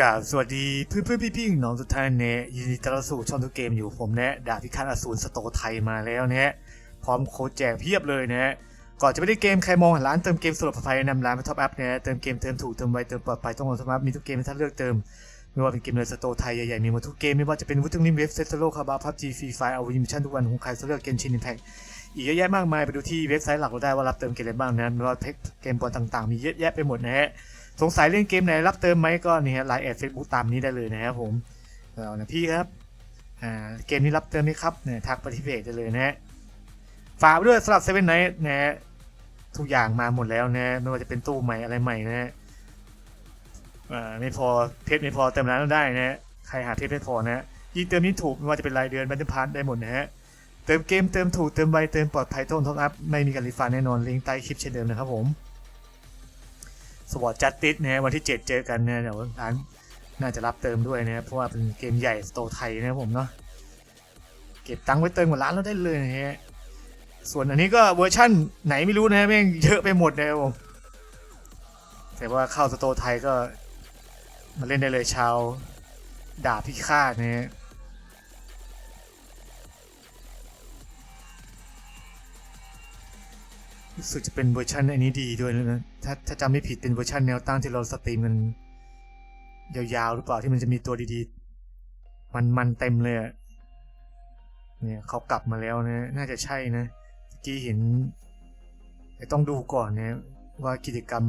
กาสวัสดีเพื่อนเพื่อนพี่พี่น้องทุกท่านเนี่ยยินดีต้อนรับสู่ช่องทุกเกมอยู่ผมเนี่ยดาบพิฆาตอสูรสโตไทยมาแล้วเนี่ยพร้อมโค้ดแจกเพียบเลยนะก่อนจะไปได้เกมใครมองหาร้านเติมเกมสำหรับภัยนำร้านมาท็อปอัพเนี่ยเติมเกมเติมถูกเติมไวเติมปลอดภัยต้องลงท็อปอัพมีทุกเกมให้ท่านเลือกเติมไม่ว่าเป็นเกมในสโตไทยใหญ่ๆมีหมดทุกเกมไม่ว่าจะเป็นวุฒิลิมเว็บเซตโลคาบาพับจีฟรีไฟเอาวิมชั่นทุกวันของใครเลือกเกมชินอิมแพคอีกเยอะแยะมากมายไปดูที่เว็บไซต์หลักเราได้ว่ารับเติมเกมอะไรบ้างนะไม่ว่าเพกเกมบอลต่างๆมีเยอะแยะไปหมดนะฮะ สงสัยเล่นเกมไหนรับเติมไหมก็นี่ฮะไลน์แอดเฟซบุ๊กตามนี้ได้เลยนะครับผมเอานะพี่ครับอ่าเกมนี้รับเติมไหมครับเนี่ยทักปที่เพจได้เลยนะฮะฝากด้วยสำหรับเซเว่นไนท์นะฮะทุกอย่างมาหมดแล้วนะไม่ว่าจะเป็นตู้ใหม่อะไรใหม่นะฮะอ่าไม่พอเพจไม่พอเติมร้านได้นะฮะใครหาเพจไม่พอนะฮะยิ่งเติมยิ่งถูกไม่ว่าจะเป็นรายเดือนบันทึกพาร์ทได้หมดนะฮะเติมเกมเติมถูกเติมไวเติมปลอดภัยต้นท็อปอัพไม่มีการรีฟันแน่นอนลิงก์ใต้คลิปเช่นเดิมนะครับผม สวอตจัดติสนะวันที่ 7 เจอกันเนะเดี๋ยวร้านน่าจะรับเติมด้วยนะเพราะว่าเป็นเกมใหญ่สโตไทยนะผมเนาะเก็บตังค์ไว้เติมกับร้านเราได้เลยนะฮะส่วนอันนี้ก็เวอร์ชั่นไหนไม่รู้นะแม่งเยอะไปหมดนะผมแต่ว่าเข้าสโตไทยก็มาเล่นได้เลยชาวดาบพิฆาตนะฮะ รู้สึกจะเป็นเวอร์ชันอันนี้ดีด้วยนะถ้าถ้าจำไม่ผิดเป็นเวอร์ชันแนวตั้งที่เราสตรีมกันยาวๆหรือเปล่าที่มันจะมีตัวดีๆ มันมันเต็มเลยอะเนี่ยเขากลับมาแล้วนะ น่าจะใช่นะเมื่อกี้เห็นแต่ต้องดูก่อนนะว่ากิจกรรม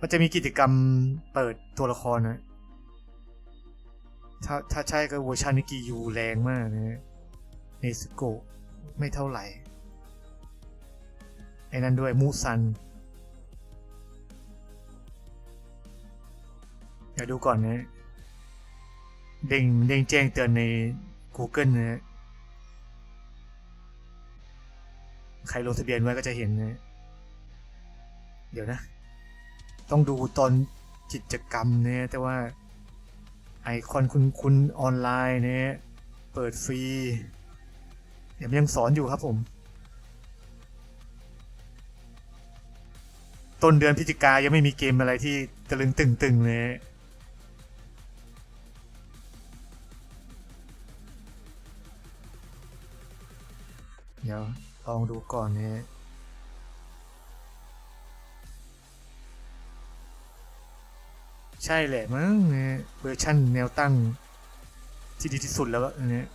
มันจะมีกิจกรรมเปิดตัวละครนะถ้าถ้าใช่ก็เวอร์ชันนิกิยูแรงมากนะเนสโกะ ไม่เท่าไหร่ ไอ้นั่นด้วยมูซัน เดี๋ยวดูก่อนนะ เด้งเด้งแจ้งเตือนใน Google นะใครลงทะเบียนไว้ก็จะเห็นนะเดี๋ยวนะ ต้องดูตอนกิจกรรมเนี่ยแต่ว่าไอคอนคุณคุณออนไลน์เนี่ยเปิดฟรี ดี๋ยวมันยังสอนอยู่ครับผม ต้นเดือนพฤศจิกายังไม่มีเกมอะไรที่ตะลึงตึงๆเลยเดี๋ยวลองดูก่อนเนี่ยใช่แหละมั้งเนี่ยเวอร์ชั่นแนวตั้งที่ดีที่สุดแล้วเนี่ย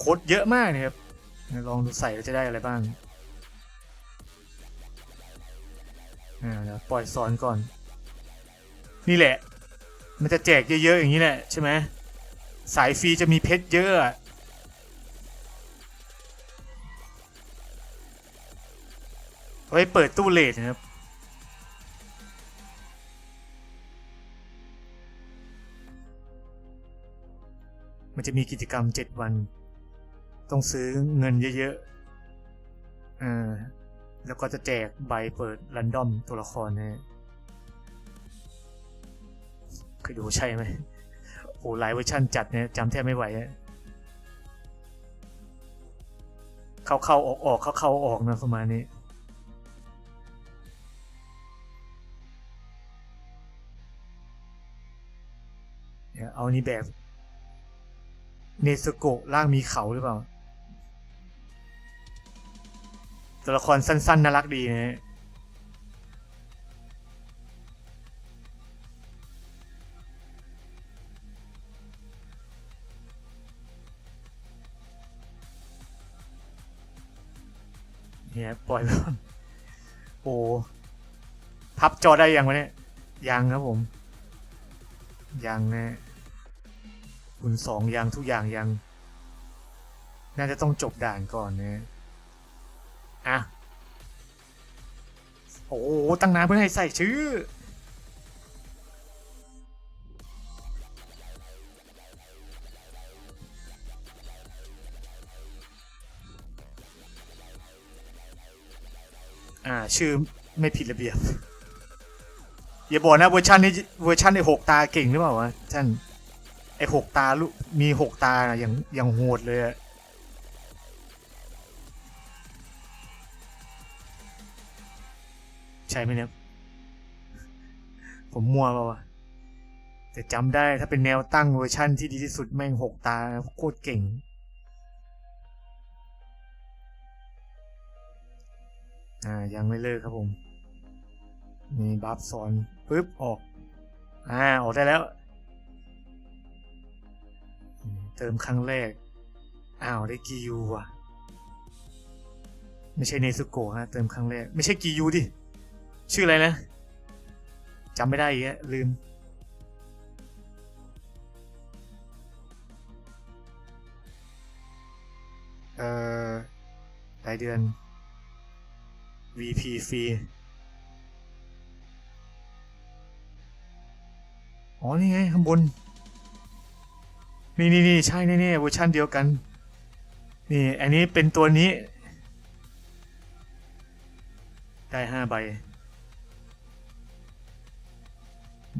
โค้ดเยอะมากนะครับ ลองดูใส่แล้วจะได้อะไรบ้างปล่อยสอนก่อน นี่แหละ มันจะแจกเยอะๆอย่างนี้แหละใช่ไหมสายฟรีจะมีเพชรเยอะอะไว้เปิดตู้เลทนะครับมันจะมีกิจกรรม 7 วัน ต้องซื้อเงินเยอะๆอ่าแล้วก็จะแจกใบเปิดรันดอมตัวละครนะฮะเคยดูใช่ไหมโอ้หลายเวอร์ชันจัดเนี่ยจำแทบไม่ไหวเข้าเข้าออกออกเข้าเข้าออกนะประมาณนี้เดี๋ยวเอานี่แบบ เนสโกะร่างมีเขาหรือเปล่า ตัวละครสั้นๆน่ารักดีนะเนี่ยปล่อยก่อนโอ้พับจอได้ยังวะเนี่ยยังครับผม ยังนะคุณสองยังทุกอย่างยัง น่าจะต้องจบด่านก่อนนะ อะโอ้โหตั้งนานเพื่อให้ใส่ชื่อ อ่า ชื่อไม่ผิดระเบียบ อย่าบอกนะเวอร์ชันนี้เวอร์ชันในหกตาเก่งหรือเปล่าวะท่านไอหกตาลูกมีหกตานะอย่างอย่างโหดเลยอะ ใช่ไหมเนี่ยผมมัวเปล่าวะแต่จำได้ถ้าเป็นแนวตั้งเวอร์ชั่นที่ดีที่สุดแม่งหกตาโคตรเก่ง อ่า ยังไม่เลิกครับผม มีบัฟสอนปึ๊บ ออก อ่า ออกได้แล้ว เติมครั้งแรก อ้าว ได้กียูว่ะ ไม่ใช่เนซุโกะฮะ เติมครั้งแรก ไม่ใช่กียูดิ ชื่ออะไรนะจำไม่ได้อีกแล้วลืม เอ่อรายเดือน VP ฟรีอ๋อ นี่ไง ข้างบน นี่นี่นี่ใช่แน่ๆเวอร์ชันเดียวกัน นี่ อันนี้เป็นตัวนี้ ได้ห้าใบ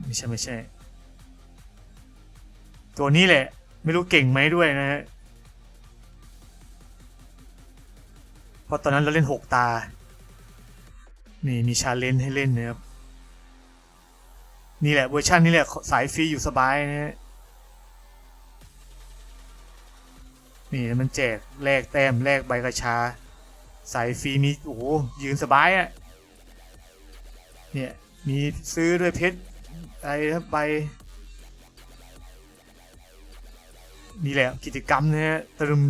ไม่ใช่ไม่ใช่ ตัวนี้แหละ ไม่รู้เก่งไหมด้วยนะฮะเพราะตอนนั้นเราเล่นหกตา นี่มีชาเลนจ์ให้เล่นนะครับ นี่แหละเวอร์ชันนี้แหละสายฟรีอยู่สบายนะฮะนี่มันแจกแลกแต้มแลกใบกระชา สายฟรีมีโอ้โหยืนสบายอะ่ะเนี่ยมีซื้อด้วยเพชร อะไรนะใบนี่แหละกิจกรรมนะฮะตรึม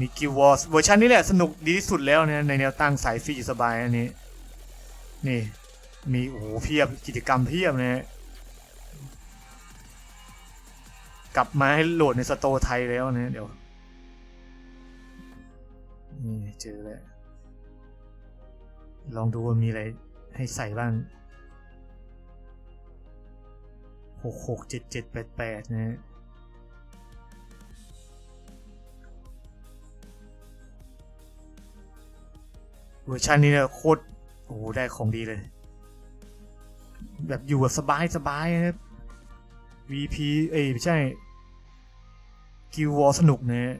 มีกิววอร์เวอร์ชันนี้แหละสนุกดีที่สุดแล้วเนี่ยในแนวตั้งสายฟรีสบายอันนี้ นี่ มีโอ้โหเพียบกิจกรรมเพียบนะฮะกลับมาให้โหลดในสโตร์ไทยแล้วนะเดี๋ยวนี่เจอแล้ว ลองดูว่ามีอะไรให้ใส่บ้าง หกหกเจ็ดเจ็ดแปดแปดนะฮะเวอร์ชันนี้เนี่ยโคตรโอ้โหได้ของดีเลย แบบอยู่แบบสบายสบายนะครับ VP เอ้ยไม่ใช่กิววอสนุกนะฮะ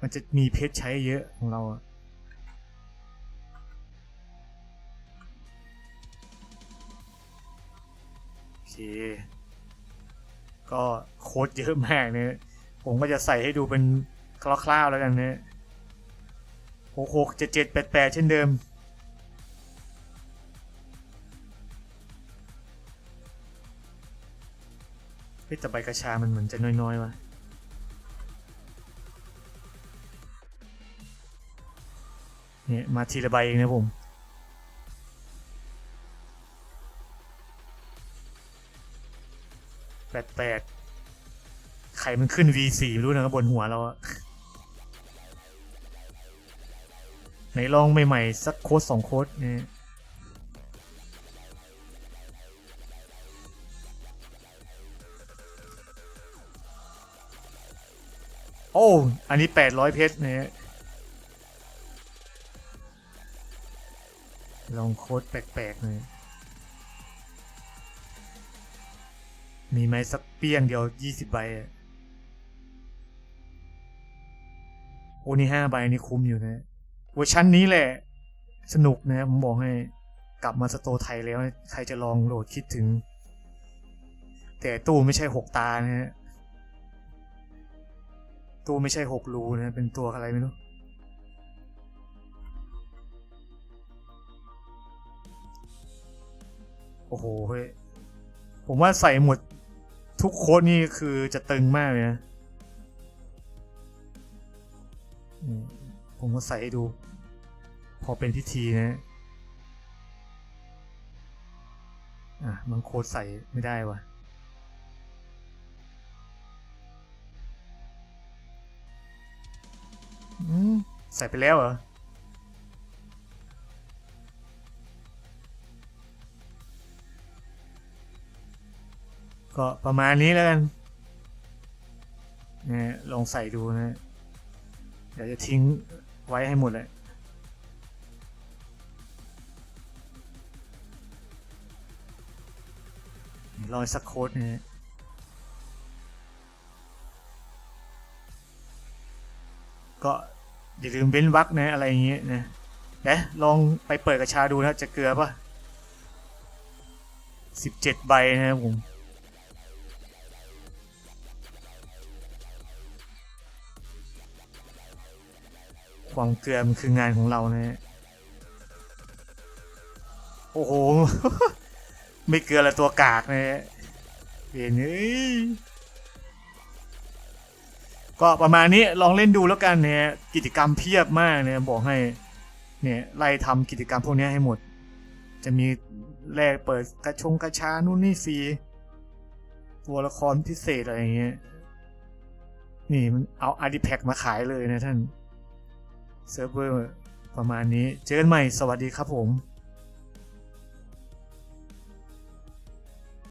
มันจะมีเพชรใช้เยอะของเราอะ เค ก็โค้ดเยอะมากเนี่ยผมก็จะใส่ให้ดูเป็นคร่าวๆแล้วกันเนี่ยหกหกเจ็ดเจ็ดแปดแปดเช่นเดิม เฮ้ยแต่ใบกระชามันเหมือนจะน้อยๆวะเนี่ยมาทีละใบเองนะผม ไข่มันขึ้น V4 ไม่รู้นะบนหัวเราอะไหนลองใหม่ๆสักโค้ดสองโค้ดนี่โอ้ อันนี้แปดร้อยเพชรเนี่ยลองโค้ดแปลกๆหน่อยมีไหมสักเปี้ยงเดียวยี่สิบใบอะ โอ้นี่ห้าใบนี่คุ้มอยู่นะเวอร์ชันนี้แหละ สนุกนะผมบอกให้กลับมาสโตไทยแล้ว ใครจะลองโหลดคิดถึง แต่ตู้ไม่ใช่หกตานะฮะตู้ไม่ใช่หกรูนะเป็นตัวอะไรไม่รู้โอ้โหเฮ้ยผมว่าใส่หมดทุกโค้ดนี่คือจะตึงมากเลยนะ ผมก็ใส่ให้ดู พอเป็นพิธีนะอะบางโค้ดใส่ไม่ได้วะอืมใส่ไปแล้วเหรอก็ประมาณนี้แล้วกันนะลองใส่ดูนะ เดี๋ยวจะทิ้งไว้ให้หมดเลยรอยสักโค้ดนะฮะก็อย่าลืมเว้นวรรคนะอะไรอย่างเงี้ยนะเดี๋ยวลองไปเปิดกระชาดูนะจะเกลือปะสิบเจ็ดใบนะครับผม วามเกลือมันคืองานของเรานะฮะโอ้โห ไม่เกลือละตัวกากนะฮะเห็นเอ้ยก็ประมาณนี้ลองเล่นดูแล้วกันเนี่ยกิจกรรมเพียบมากเนี่ยบอกให้เนี่ยไล่ทำกิจกรรมพวกนี้ให้หมด จะมีแลกเปิดกระชงกระชานู่นนี่ฟรีตัวละครพิเศษอะไรอย่างเงี้ยนี่มันเอาอาร์ดิแพคมาขายเลยนะท่าน เซิร์ฟเวอร์ประมาณนี้ เจอกันใหม่ สวัสดีครับผม